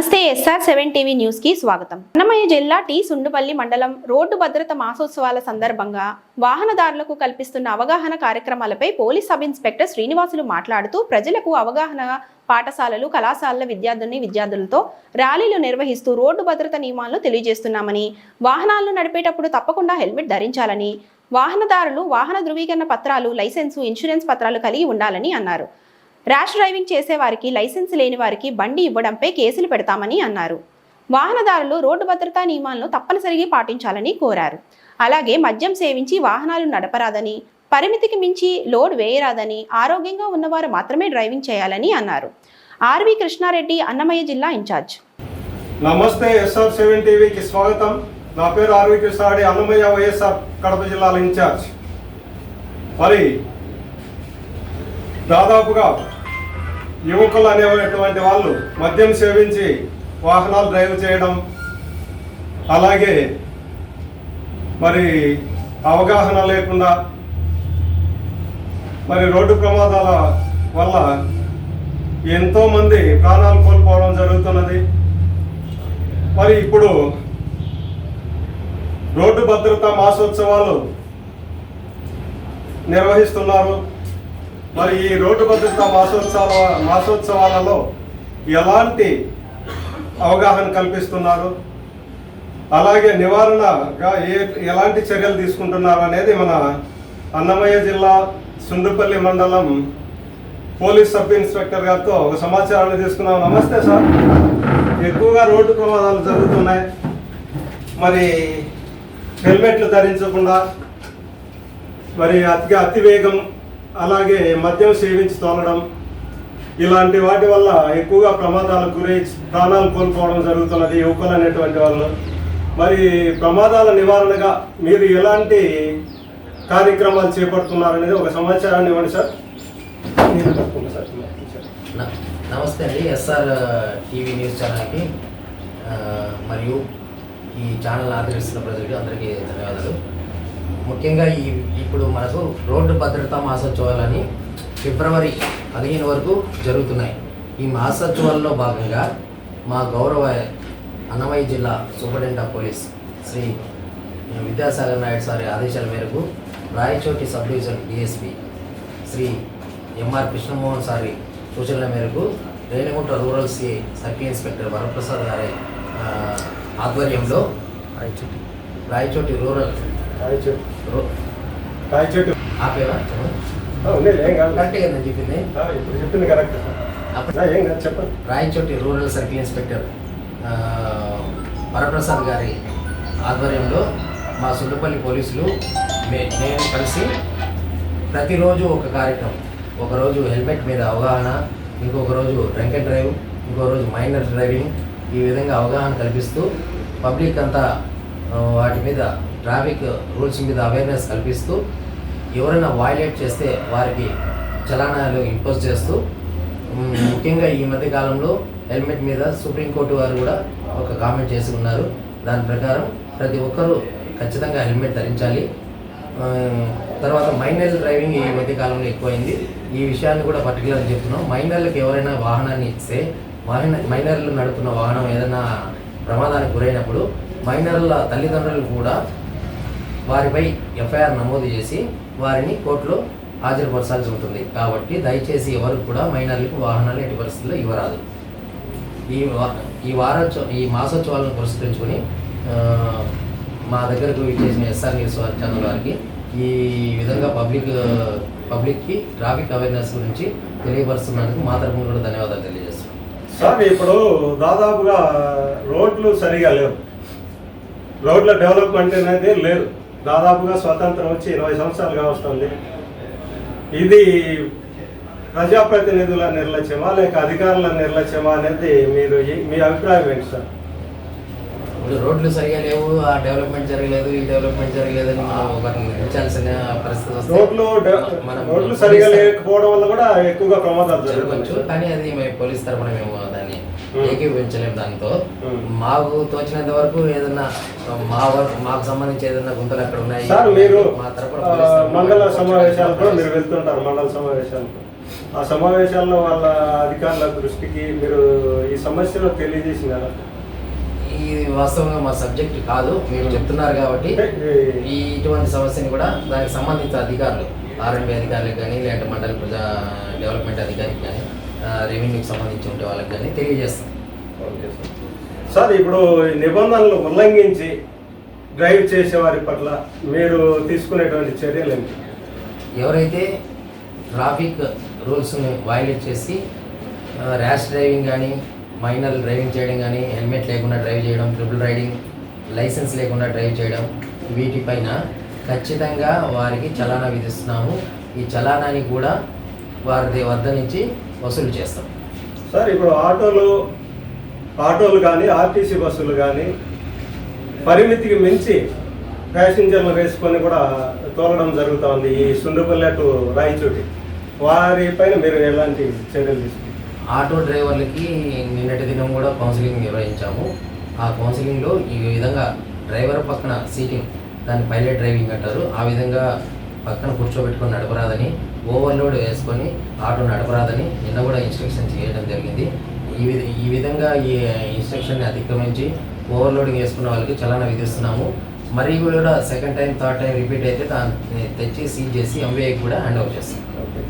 నమస్తే SR seven TV న్యూస్కి స్వాగతం. అన్నమయ్య జిల్లా టి సుండుపల్లి మండలం రోడ్డు భద్రత మాసోత్సవాల సందర్భంగా వాహనదారులకు కల్పిస్తున్న అవగాహన కార్యక్రమాలపై పోలీస్ సబ్ ఇన్స్పెక్టర్ శ్రీనివాసులు మాట్లాడుతూ ప్రజలకు అవగాహన పాఠశాలలు కళాశాలల విద్యార్థుల్ని విద్యార్థులతో ర్యాలీలు నిర్వహిస్తూ రోడ్డు భద్రత నియమాలను తెలియజేస్తున్నామని వాహనాలను నడిపేటప్పుడు తప్పకుండా హెల్మెట్ ధరించాలని వాహనదారులు వాహన ధృవీకరణ పత్రాలు లైసెన్సు ఇన్సూరెన్స్ పత్రాలు కలిగి ఉండాలని అన్నారు. ర్యాష్ డ్రైవింగ్ చేసేవారికి లైసెన్స్ లేని వారికి బండి ఇవ్వడంపై కేసులు పెడతామని అన్నారు. వాహనదారులు రోడ్డు భద్రతా నియమాలను తప్పనిసరిగా పాటించాలని కోరారు. అలాగే మద్యం సేవించి వాహనాలు నడపరాదని పరిమితికి మించి లోడ్ వేయరాదని ఆరోగ్యంగా ఉన్నవారు మాత్రమే డ్రైవింగ్ చేయాలని అన్నారు. ఆర్వి కృష్ణారెడ్డి అన్నమయ్య జిల్లా ఇన్ఛార్జ్. నమస్తే ఎస్ఆర్ సెవెన్ టీవీకి స్వాగతం. నా పేరు ఆర్వి కృష్ణారెడ్డి అన్నమయ్య వైఎస్ఆర్ కడప జిల్లాల ఇన్ఛార్జ్. మరి దాదాపుగా యువకులు అనేటువంటి వాళ్ళు మద్యం సేవించి వాహనాలు డ్రైవ్ చేయడం అలాగే మరి అవగాహన లేకుండా మరి రోడ్డు ప్రమాదాల వల్ల ఎంతోమంది ప్రాణాలు కోల్పోవడం జరుగుతున్నది. మరి ఇప్పుడు రోడ్డు భద్రతా మాసోత్సవాలు నిర్వహిస్తున్నారు. మరి ఈ రోడ్డు భద్రత మాసోత్సవ మాసోత్సవాలలో ఎలాంటి అవగాహన కల్పిస్తున్నారు? అలాగే నివారణగా ఏ ఎలాంటి చర్యలు తీసుకుంటున్నారు అనేది మన అన్నమయ్య జిల్లా సుండుపల్లి మండలం పోలీస్ సబ్ ఇన్స్పెక్టర్ గారితో ఒక సమాచారాన్ని తీసుకున్నాం. నమస్తే సార్. ఎక్కువగా రోడ్డు ప్రమాదాలు జరుగుతున్నాయి. మరి హెల్మెట్లు ధరించకుండా మరి అతి అతి వేగం అలాగే మద్యం సేవించి తోలడం ఇలాంటి వాటి వల్ల ఎక్కువగా ప్రమాదాలకు గురై ప్రాణాలు కోల్పోవడం జరుగుతున్నది యువకులు అనేటువంటి వాళ్ళు. మరి ప్రమాదాల నివారణగా మీరు ఎలాంటి కార్యక్రమాలు చేపడుతున్నారనేది ఒక సమాచారాన్ని ఇవ్వండి సార్. మీరు సార్. నమస్తే అండి ఎస్ఆర్ టీవీ న్యూస్ ఛానల్కి మరియు ఈ ఛానల్ ఆదరిస్తున్న ప్రజలకి అందరికీ ధన్యవాదాలు. ముఖ్యంగా ఈ ఇప్పుడు మనకు రోడ్డు భద్రతా మాసోత్సవాలని ఫిబ్రవరి పదిహేను వరకు జరుగుతున్నాయి. ఈ మాసోత్సవాల్లో భాగంగా మా గౌరవ అన్నమయ్య జిల్లా superintendent of police Shri Vidyasagar Naidu సారి ఆదేశాల మేరకు Rayachoti sub division DSP Shri MR Krishnamohan సారి సూచనల మేరకు Renigunta rural CI circle inspector Varaprasad గారి ఆధ్వర్యంలో రాయచోటి రూరల్ చెట్టు చెట్టు ఆపేవా? చెప్పింది. ఆ, ఇప్పుడు చెప్పింది కరెక్ట్. ఏం కాదు చెప్పండి Rayachoti rural circle inspector Varaprasad గారి ఆధ్వర్యంలో మా సుండపల్లి పోలీసులు నేను కలిసి ప్రతిరోజు ఒక కార్యక్రమం. ఒకరోజు హెల్మెట్ మీద అవగాహన ఇంకొక రోజు డ్రంక్ అండ్ డ్రైవ్ ఇంకో రోజు మైనర్ డ్రైవింగ్. ఈ విధంగా అవగాహన కల్పిస్తూ పబ్లిక్ అంతా వాటి మీద ట్రాఫిక్ రూల్స్ మీద అవేర్నెస్ కల్పిస్తూ ఎవరైనా వైలేట్ చేస్తే వారికి చలానాలు ఇంపోజ్ చేస్తూ ముఖ్యంగా ఈ మధ్య కాలంలో హెల్మెట్ మీద సుప్రీంకోర్టు వారు కూడా ఒక కామెంట్ చేసి ఉన్నారు దాని ప్రకారం ప్రతి ఒక్కరూ ఖచ్చితంగా హెల్మెట్ ధరించాలి. తర్వాత మైనర్ డ్రైవింగ్ ఈ మధ్య కాలంలో ఎక్కువైంది. ఈ విషయాన్ని కూడా పర్టికులర్ చెప్తున్నాం. మైనర్లకు ఎవరైనా వాహనాన్ని ఇస్తే వాహన మైనర్లు నడుపుతున్న వాహనం ఏదైనా ప్రమాదానికి గురైనప్పుడు మైనర్ల తల్లిదండ్రులు కూడా వారిపై ఎఫ్ఐఆర్ నమోదు చేసి వారిని కోర్టులో హాజరుపరచాల్సి ఉంటుంది. కాబట్టి దయచేసి ఎవరు కూడా మైనర్లకు వాహనాలు ఎట్టి పరిస్థితుల్లో ఇవ్వరాదు. ఈ ఈ వారోత్సవ ఈ మాసోత్సవాలను పురస్కరించుకొని మా దగ్గరకు చేసిన ఎస్ఆర్ న్యూస్ ఛానల్ వారికి ఈ విధంగా పబ్లిక్ పబ్లిక్కి ట్రాఫిక్ అవేర్నెస్ గురించి తెలియపరుస్తున్నందుకు మా తరఫున కూడా ధన్యవాదాలు తెలియజేస్తున్నాం. సార్ ఇప్పుడు దాదాపుగా రోడ్లు సరిగా లేవు. రోడ్ల డెవలప్మెంట్ అనేది లేదు. దాదాపుగా స్వతంత్రం వచ్చి ఇరవై సంవత్సరాలుగా వస్తుంది ఇది ప్రజాప్రతినిధుల నిర్లక్ష్యమా లేక అధికారుల నిర్లక్ష్యమా అనేది మీరు మీ అభిప్రాయం ఏంటి సార్ ఇప్పుడు రోడ్లు సరిగా లేవు ఆ డెవలప్మెంట్ జరగలేదు ఈ డెవలప్మెంట్ జరగలేదు అని మనం ఒకరిని పరిస్థితి వస్తే రోడ్లు మనం రోడ్లు సరిగా లేకపోవడం వల్ల కూడా ఎక్కువగా ప్రమాదాలు జరగవచ్చు కానీ అది పోలీస్ తరఫున మేము. ఏకీభవించలేము దాంతో. మాకు తోచినంత వరకు ఏదన్నా మా వరకు మాకు సంబంధించి ఏదన్నా గుంతలు అక్కడ ఉన్నాయి? సార్ మీరు మా మండల మాకు సమావేశాలకు తోచిన మీరు వెళ్తుంటారు మండల సమావేశాలకు. ఆ సమావేశాల్లో వాళ్ళ అధికారుల దృష్టికి మీరు ఈ సమస్యను తెలియజేసినారా? ఈ వాస్తవంగా మా సబ్జెక్ట్ కాదు మీరు చెప్తున్నారు కాబట్టి ఈ ఇటువంటి సమస్యని కూడా దానికి సంబంధించిన అధికారులు ఆర్ఎంబి అధికారులకు కానీ లేదంటే మండల ప్రజా డెవలప్మెంట్ అధికారికి కానీ రెవెన్యూకి సంబంధించి ఉండే వాళ్ళకి కానీ తెలియజేస్తాం. సార్. ఇప్పుడు నిబంధనలు ఉల్లంఘించి డ్రైవ్ చేసే వారి పట్ల మీరు తీసుకునేటువంటి చర్యలు ఏంటి? ఎవరైతే ట్రాఫిక్ రూల్స్ని వైలేట్ చేసి ర్యాష్ డ్రైవింగ్ కానీ మైనర్ డ్రైవింగ్ చేయడం కానీ హెల్మెట్ లేకుండా డ్రైవ్ చేయడం ట్రిపుల్ రైడింగ్ లైసెన్స్ లేకుండా డ్రైవ్ చేయడం వీటిపైన ఖచ్చితంగా వారికి చలానా విధిస్తున్నాము. ఈ చలానాని కూడా వారి వద్ద నుంచి వసూలు చేస్తాం. సార్ ఇప్పుడు ఆటోలు ఆటోలు కానీ ఆర్టీసీ బస్సులు కానీ పరిమితికి మించి ప్యాసింజర్లు వేసుకొని కూడా తోలడం జరుగుతూ ఉంది ఈ సుండుపల్లి టు రాయచోటి. వారిపైన మీరు ఎలాంటి చర్యలు తీసుకుంటారు? ఆటో డ్రైవర్లకి నిన్నటి దినం కూడా కౌన్సిలింగ్ నిర్వహించాము. ఆ కౌన్సిలింగ్లో ఈ విధంగా డ్రైవర్ పక్కన సీటింగ్ దాన్ని పైలట్ డ్రైవింగ్ అంటారు. ఆ విధంగా పక్కన కూర్చోబెట్టుకొని నడపరాదని ఓవర్లోడ్ వేసుకొని ఆటో నడపరాదని నిన్న కూడా ఇన్స్ట్రక్షన్ చేయడం జరిగింది. ఈ విధ ఈ విధంగా ఈ ఇన్స్ట్రక్షన్ని అతిక్రమించి ఓవర్లోడింగ్ వేసుకున్న వాళ్ళకి చలానా విధిస్తున్నాము. మరి కూడా second time third time repeat అయితే దాన్ని తెచ్చి సీజ్ చేసి ఎంబీఐకి కూడా హ్యాండ్ ఓవర్ చేస్తాం.